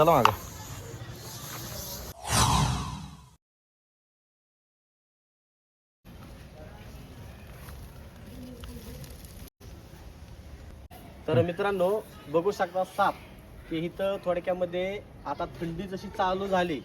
चला मागं. तर मित्रांनो बघू शकता साप की इथं थोडक्यामध्ये आता थंडी जशी चालू झाली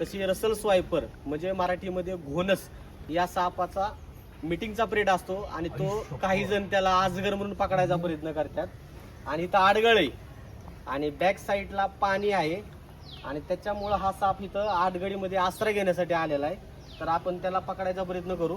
तशी रसल स्वायपर म्हणजे मराठीमध्ये घोणस या सापाचा मिटिंगचा पिरियड असतो आणि तो काही जण त्याला आजगर म्हणून पकडायचा प्रयत्न करतात. आणि इथं आडगळ आहे आणि बॅक साईडला पाणी आहे. आणि त्याच्यामुळं हा साप इथं आडगडीमध्ये आश्रय घेण्यासाठी आलेला आहे. तर आपण त्याला पकडायचा प्रयत्न करू.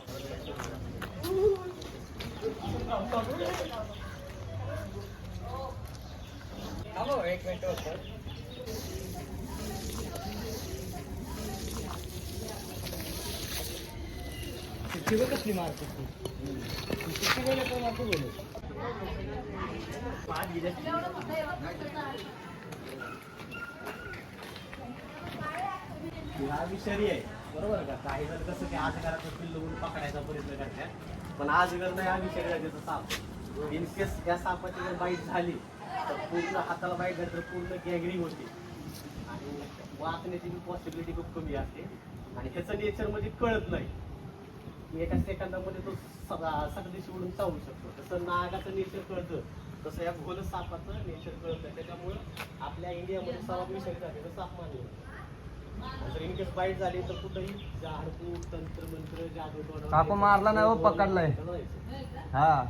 मागं कसली मारते हा विषारी आहे. बरोबर का? काही जण कसं की आज घराचं पिल्लू म्हणून पकडायचा प्रयत्न करतात. पण आज घर नाही हा विषारी आहे त्याचा साप. इन केस या सापाची जर बाईट झाली तर पूर्ण हाताला बाईट झाली तर पूर्ण गॅंगरिंग होते. आणि वाचण्याची पॉसिबिलिटी खूप कमी असते. आणि ह्याचं नेचरमध्ये कळत नाही. एका सेकंदामध्ये तो सगळ्या उडून चावू शकतो. तसं नागाचं नेचर कळतं. तसं या घोल सापाचं नेचर कळतं. त्याच्यामुळं आपल्या इंडियामध्ये सर्वात विषय झालेलं साप मानलं जर इन केस बाईट झाली तर कुठंही झाडपूर तंत्र मंत्र जादू साप मारला नाही हो, पकडलाय. हा.